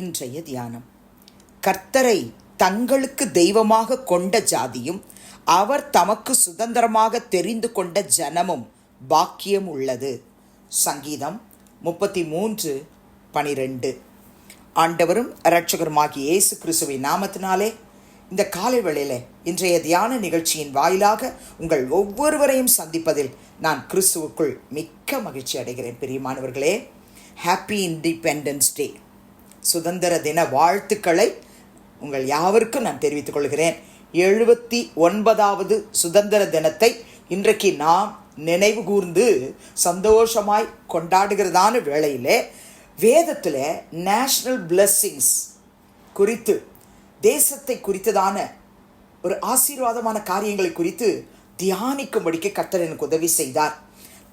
இன்றைய தியானம். கர்த்தரை தங்களுக்கு தெய்வமாக கொண்ட ஜாதியும் அவர் தமக்கு சுதந்திரமாக தெரிந்து கொண்ட ஜனமும் பாக்கியம் உள்ளது. சங்கீதம் முப்பத்தி மூன்று பனிரெண்டு. ஆண்டவரும் இரட்சகருமாகி இயேசு கிறிஸ்துவின் நாமத்தினாலே இந்த காலை வேளையில் இன்றைய தியான நிகழ்ச்சியின் வாயிலாக உங்கள் ஒவ்வொருவரையும் சந்திப்பதில் நான் கிறிஸ்துவுக்குள் மிக்க மகிழ்ச்சி அடைகிறேன். பிரியமானவர்களே ஹாப்பி இண்டிபெண்டன்ஸ் டே சுதந்திர தின வாழ்த்துக்களை உங்கள் யாவருக்கும் நான் தெரிவித்துக் கொள்கிறேன். எழுபத்தி ஒன்பதாவது சுதந்திர தினத்தை இன்றைக்கு நாம் நினைவு கூர்ந்து சந்தோஷமாய் கொண்டாடுகிறதான வேளையிலே வேதத்தில் நேஷ்னல் பிளெஸ்ஸிங்ஸ் குறித்து தேசத்தை குறித்ததான ஒரு ஆசீர்வாதமான காரியங்களை குறித்து தியானிக்கும்படிக்கு கர்த்தர் எனக்கு உதவி செய்தார்.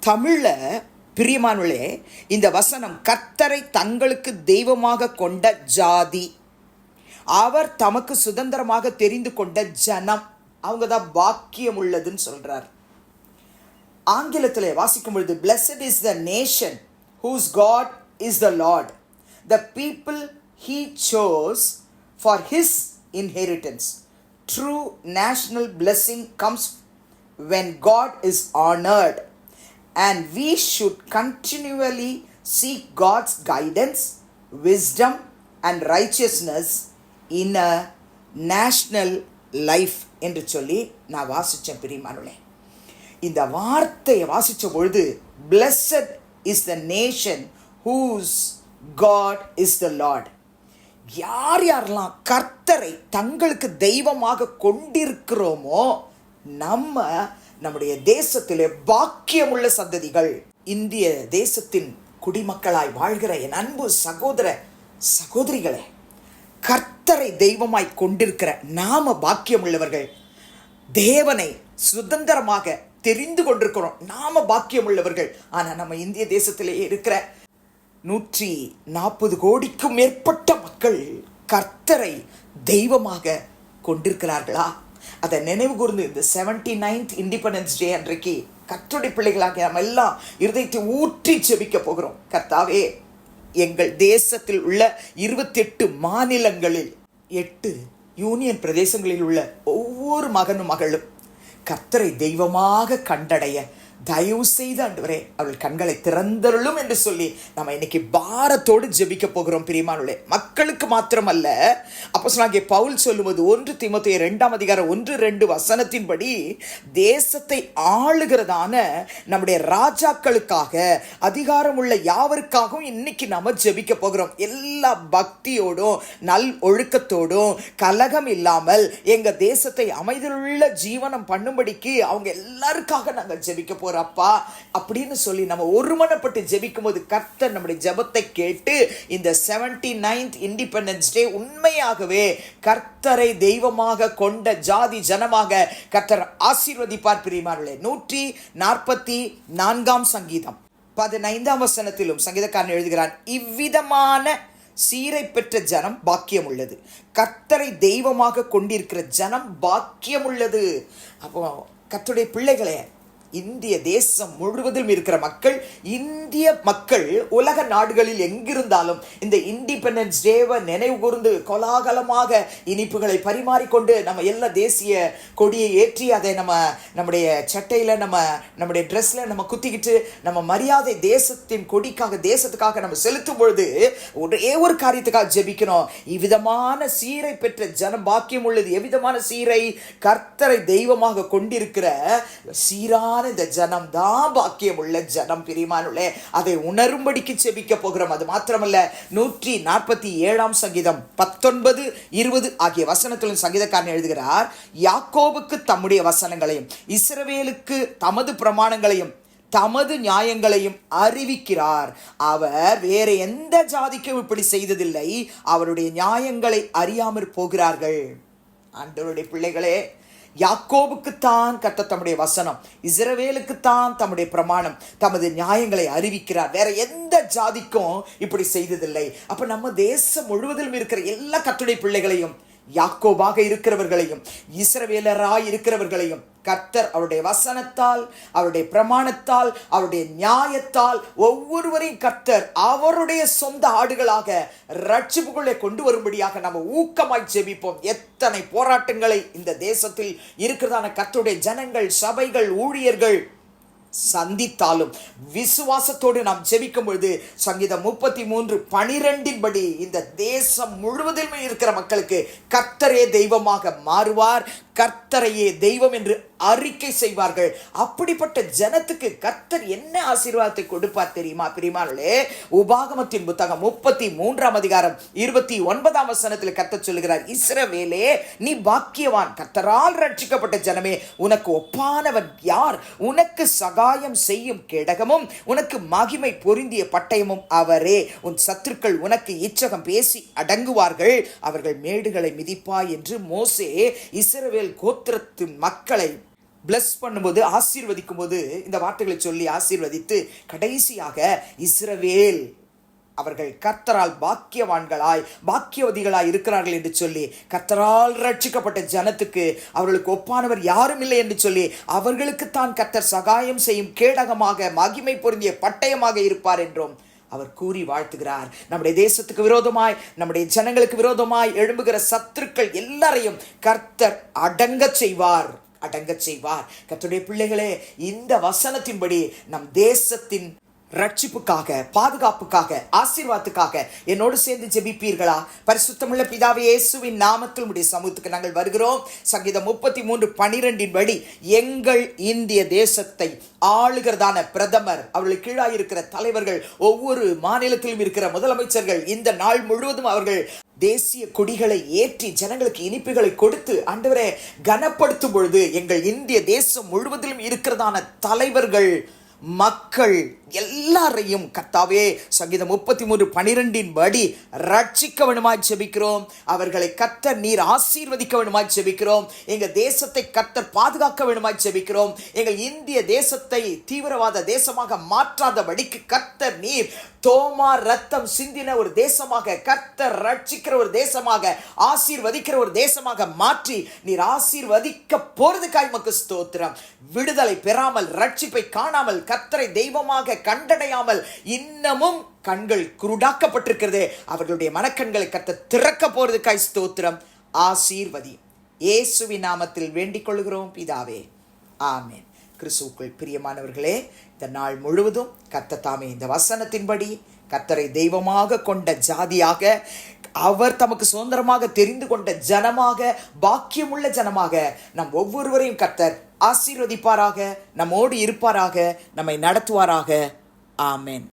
தமிழில் பிரியமானவர்களே இந்த வசனம் கர்த்தரை தங்களுக்கு தெய்வமாக கொண்ட ஜாதி. அவர் தமக்கு சுதந்திரமாக தெரிந்து கொண்ட ஜனம். அவங்க தான் பாக்கியம் உள்ளதுன்னு சொல்கிறார் ஆங்கிலத்தில் வாசிக்கும் பொழுது blessed is the nation whose God is the Lord the people he chose for his inheritance true national blessing comes when God is honoured and we should continually seek God's guidance, wisdom, and righteousness in a national life என்று சொல்லி நான் வாசித்தேன் பிரியமானுளே இந்த வார்த்தையை வாசித்த பொழுது blessed is the nation whose God is the Lord யார் யாரெல்லாம் கர்த்தரை தங்களுக்கு தெய்வமாக கொண்டிருக்கிறோமோ நம்ம நம்முடைய தேசத்திலே பாக்கியமுள்ள சந்ததிகள் இந்திய தேசத்தின் குடிமக்களாய் வாழ்கிற என் அன்பு சகோதர சகோதரிகளே கர்த்தரை தெய்வமாய் கொண்டிருக்கிற நாம பாக்கியம் உள்ளவர்கள் தேவனை சுதந்திரமாக தெரிந்து கொண்டிருக்கிறோம். நாம பாக்கியம் உள்ளவர்கள் ஆனா நம்ம இந்திய தேசத்திலே இருக்கிற நூற்றி நாற்பது கோடிக்கும் மேற்பட்ட மக்கள் கர்த்தரை தெய்வமாக கொண்டிருக்கிறார்களா? அதை நினைவு கூர்ந்து இந்த செவன்டி நைன்த் இண்டிபெண்டன்ஸ் டே அன்றைக்கு கர்த்தருடைய பிள்ளைகளாக நம்ம எல்லாம் இருதயத்தை ஊற்றி செபிக்க போகிறோம். கர்த்தாவே எங்கள் தேசத்தில் உள்ள இருபத்தி எட்டு மாநிலங்களில் எட்டு யூனியன் பிரதேசங்களில் உள்ள ஒவ்வொரு மகனும் மகளும் கர்த்தரை தெய்வமாக கண்டடைய தயவு செய்து ஆண்டவரே அவள் கண்களை திறந்தருளும் என்று சொல்லி நம்ம இன்னைக்கு பாரத்தோடு ஜெபிக்க போகிறோம் பிரியமானுள்ளே மக்களுக்கு மாத்திரமல்ல அப்போ சொன்னாங்க பவுல் சொல்லுவது ஒன்று திமுத்தைய ரெண்டாம் அதிகாரம் ஒன்று ரெண்டு வசனத்தின்படி தேசத்தை ஆளுகிறதான நம்முடைய ராஜாக்களுக்காக அதிகாரம் உள்ள யாவருக்காகவும் இன்னைக்கு நம்ம ஜெபிக்க போகிறோம். எல்லா பக்தியோடும் நல் ஒழுக்கத்தோடும் கலகம் இல்லாமல் எங்கள் தேசத்தை அமைதியுள்ள ஜீவனம் பண்ணும்படிக்கு அவங்க எல்லாருக்காக நாங்கள் ஜெபிக்க போகிறோம் போகிறப்பா அப்படின்னு சொல்லி நம்ம ஒருமனப்பட்டு ஜெபிக்கும் போது கர்த்தர் நம்முடைய ஜெபத்தை கேட்டு இந்த செவன்டி நைன்த் இண்டிபெண்டன்ஸ் டே உண்மையாகவே கர்த்தரை தெய்வமாக கொண்ட ஜாதி ஜனமாக கர்த்தர் ஆசீர்வதிப்பார் பிரியமார்களே நூற்றி நாற்பத்தி நான்காம் சங்கீதம். பதினைந்தாம் வசனத்திலும் சங்கீதக்காரன் எழுதுகிறான் இவ்விதமான சீரை பெற்ற ஜனம் பாக்கியம் உள்ளது கர்த்தரை தெய்வமாக கொண்டிருக்கிற ஜனம் பாக்கியம் உள்ளது அப்போ கர்த்தருடைய பிள்ளைகளே இந்திய தேசம் முழுவதிலும் இருக்கிற மக்கள் இந்திய மக்கள் உலக நாடுகளில் எங்கிருந்தாலும் இந்த இண்டிபெண்டன்ஸ் டேவை நினைவு கூர்ந்து கோலாகலமாக இனிப்புகளை பரிமாறிக்கொண்டு நம்ம எல்லா தேசிய கொடியை ஏற்றி அதை நம்ம நம்முடைய சட்டையில் நம்ம நம்முடைய ட்ரெஸ்ல நம்ம குத்திக்கிட்டு நம்ம மரியாதை தேசத்தின் கொடிக்காக தேசத்துக்காக நம்ம செலுத்தும் பொழுது ஒரே ஒரு காரியத்துக்காக ஜெபிக்கணும் இவ்விதமான சீரை பெற்ற ஜனம் பாக்கியம் உள்ளது. எவ்விதமான சீரை கர்த்தரை தெய்வமாக கொண்டிருக்கிற சீரான இந்த ஜனம் தான் பாக்கியம் உள்ள ஜனம் பிரிமானுள்ளே அதை உணரும்படிக்கு செபிக்க போகிறோம். அது மாத்திரமல்ல நூற்றி நாற்பத்தி ஏழாம் சங்கீதம் பத்தொன்பது இருபது ஆகிய வசனத்திலும் சங்கீதக்காரன் எழுதுகிறார் யாக்கோவுக்கு தம்முடைய வசனங்களையும் இஸ்ரவேலுக்கு தமது பிரமாணங்களையும் தமது நியாயங்களையும் அறிவிக்கிறார். அவர் வேற எந்த ஜாதிக்கும் இப்படி செய்ததில்லை. அவருடைய நியாயங்களை அறியாமற் போகிறார்கள். ஆண்டவருடைய பிள்ளைகளே யாக்கோபுக்குத்தான் கத்த தம்முடைய வசனம் இஸ்ரவேலுக்குத்தான் தம்முடைய பிரமாணம் தமது நியாயங்களை அறிவிக்கிறார். வேற எந்த ஜாதிக்கும் இப்படி செய்ததில்லை. அப்ப நம்ம தேசம் முழுவதிலும் இருக்கிற எல்லா கட்டுடை பிள்ளைகளையும் யாக்கோபாக இருக்கிறவர்களையும் இஸ்ரவேலராய் இருக்கிறவர்களையும் கர்த்தர் அவருடைய வசனத்தால் அவருடைய பிரமாணத்தால் அவருடைய நியாயத்தால் ஒவ்வொருவரையும் கர்த்தர் அவருடைய சொந்த ஆடுகளாக ரட்சிப்புக்குள்ளே கொண்டு வரும்படியாக நம்ம ஊக்கமாய் ஜெபிப்போம். எத்தனை போராட்டங்களை இந்த தேசத்தில் இருக்கிறதான கர்த்தருடைய ஜனங்கள் சபைகள் ஊழியர்கள் சந்தித்தாலும் விசுவாசத்தோடு நாம் ஜெபிக்கும் பொழுது சங்கீதம் முப்பத்தி மூன்று பனிரெண்டின் படி இந்த தேசம் முழுவதிலுமே இருக்கிற மக்களுக்கு கத்தரே தெய்வமாக மாறுவார் கர்த்தரையே தெய்வம் என்று அறிக்கை செய்வார்கள். அப்படிப்பட்ட ஜனத்துக்கு கர்த்தர் என்ன ஆசீர்வாதத்தை கொடுப்பார் தெரியுமா? பிரிமானே உபாகமத்தின் புத்தகம் முப்பத்தி மூன்றாம் அதிகாரம் இருபத்தி ஒன்பதாம் வசனத்தில் கர்த்தர் சொல்லுகிறார் இஸ்ரவேலே நீ பாக்கியவான். கர்த்தரால் ரட்சிக்கப்பட்ட ஜனமே உனக்கு ஒப்பானவன் யார்? உனக்கு சகாயம் செய்யும் கேடகமும் உனக்கு மகிமை பொருந்திய பட்டயமும் அவரே. உன் சத்துருக்கள் உனக்கு இச்சகம் பேசி அடங்குவார்கள். அவர்கள் மேடுகளை மிதிப்பாய் என்று மோசே இஸ்ரவேல் கோத்திரத்து மக்களை பிளஸ் பண்ணும்போது ஆசீர்வதிக்கும் போது இந்த வார்த்தைகளை சொல்லி ஆசீர்வதித்து கடைசியாக இஸ்ரவேல் அவர்கள் கர்த்தரால் பாக்கியவான்களாய் பாக்கியவதிகளாய் இருக்கிறார்கள் என்று சொல்லி கர்த்தரால் ரட்சிக்கப்பட்ட ஜனத்துக்கு அவர்களுக்கு ஒப்பானவர் யாரும் இல்லை என்று சொல்லி அவர்களுக்கு தான் கர்த்தர் சகாயம் செய்யும் கேடகமாக மகிமை பொருந்திய பட்டயமாக இருப்பார் என்றும் அவர் கூறி வாழ்த்துகிறார். நம்முடைய தேசத்துக்கு விரோதமாய் நம்முடைய ஜனங்களுக்கு விரோதமாய் எழும்புகிற சத்துருக்கள் எல்லாரையும் கர்த்தர் அடங்கச் செய்வார். அடங்கச் செய்வார். கத்துடைய பிள்ளைகளே இந்த வசனத்தின்படி நம் தேசத்தின் ரட்சிப்புக்காக பாதுகாப்புக்காக ஆசீர்வாதத்துக்காக என்னோடு சேர்ந்து ஜெபிப்பீர்களா? பரிசுத்தமுள்ள பிதாவே இயேசுவின் நாமத்தில் உடைய சமூகத்துக்கு நாங்கள் வருகிறோம். சங்கீதம் முப்பத்தி மூன்று பனிரெண்டின் படி எங்கள் இந்திய தேசத்தை ஆளுகிறதான பிரதமர் அவர்களுக்கு கீழாக இருக்கிற தலைவர்கள் ஒவ்வொரு மாநிலத்திலும் இருக்கிற முதலமைச்சர்கள் இந்த நாள் முழுவதும் அவர்கள் தேசிய கொடிகளை ஏற்றி ஜனங்களுக்கு இனிப்புகளை கொடுத்து ஆண்டவரே கனப்படுத்தும் பொழுது எங்கள் இந்திய தேசம் முழுவதிலும் இருக்கிறதான தலைவர்கள் மக்கள் எல்லாரையும் கத்தாவே சங்கீதம் முப்பத்தி மூன்று பனிரெண்டின் படி ரட்சிக்க வேணுமாய் ஜெபிக்கிறோம். அவர்களை கத்தர் நீர் ஆசீர்வதிக்க வேணுமாய் ஜெபிக்கிறோம். எங்கள் தேசத்தை கத்தர் பாதுகாக்க வேணுமாய் ஜெபிக்கிறோம். எங்கள் இந்திய தேசத்தை தீவிரவாத தேசமாக மாற்றாதபடிக்கு கத்தர் நீர் தோமா ரத்தம் சிந்தின ஒரு தேசமாக கர்த்தர் ரட்சிக்கிற ஒரு தேசமாக ஆசீர்வதிக்கிற ஒரு தேசமாக மாற்றி நீர் ஆசீர்வதிக்க போறதுக்காய் மக்கு ஸ்தோத்திரம். விடுதலை பெறாமல் ரட்சிப்பை காணாமல் கர்த்தரை தெய்வமாக கண்டடையாமல் இன்னமும் கண்கள் குருடாக்கப்பட்டிருக்கிறது. அவர்களுடைய மனக்கண்களை கத்த திறக்க போறதுக்காய் ஸ்தோத்திரம். ஆசீர்வதி. இயேசுவின் நாமத்தில் வேண்டிக் கொள்கிறோம் பிதாவே. ஆமேன். கிறிஸ்துவுக்குள் பிரியமானவர்களே இந்த நாள் முழுவதும் கத்த தாமே இந்த வசனத்தின்படி கத்தரை தெய்வமாக கொண்ட ஜாதியாக அவர் தமக்கு சுதந்திரமாக தெரிந்து கொண்ட ஜனமாக பாக்கியமுள்ள ஜனமாக நம் ஒவ்வொருவரையும் கத்தர் ஆசீர்வதிப்பாராக நம்மோடு இருப்பாராக நம்மை நடத்துவாராக. ஆமென்.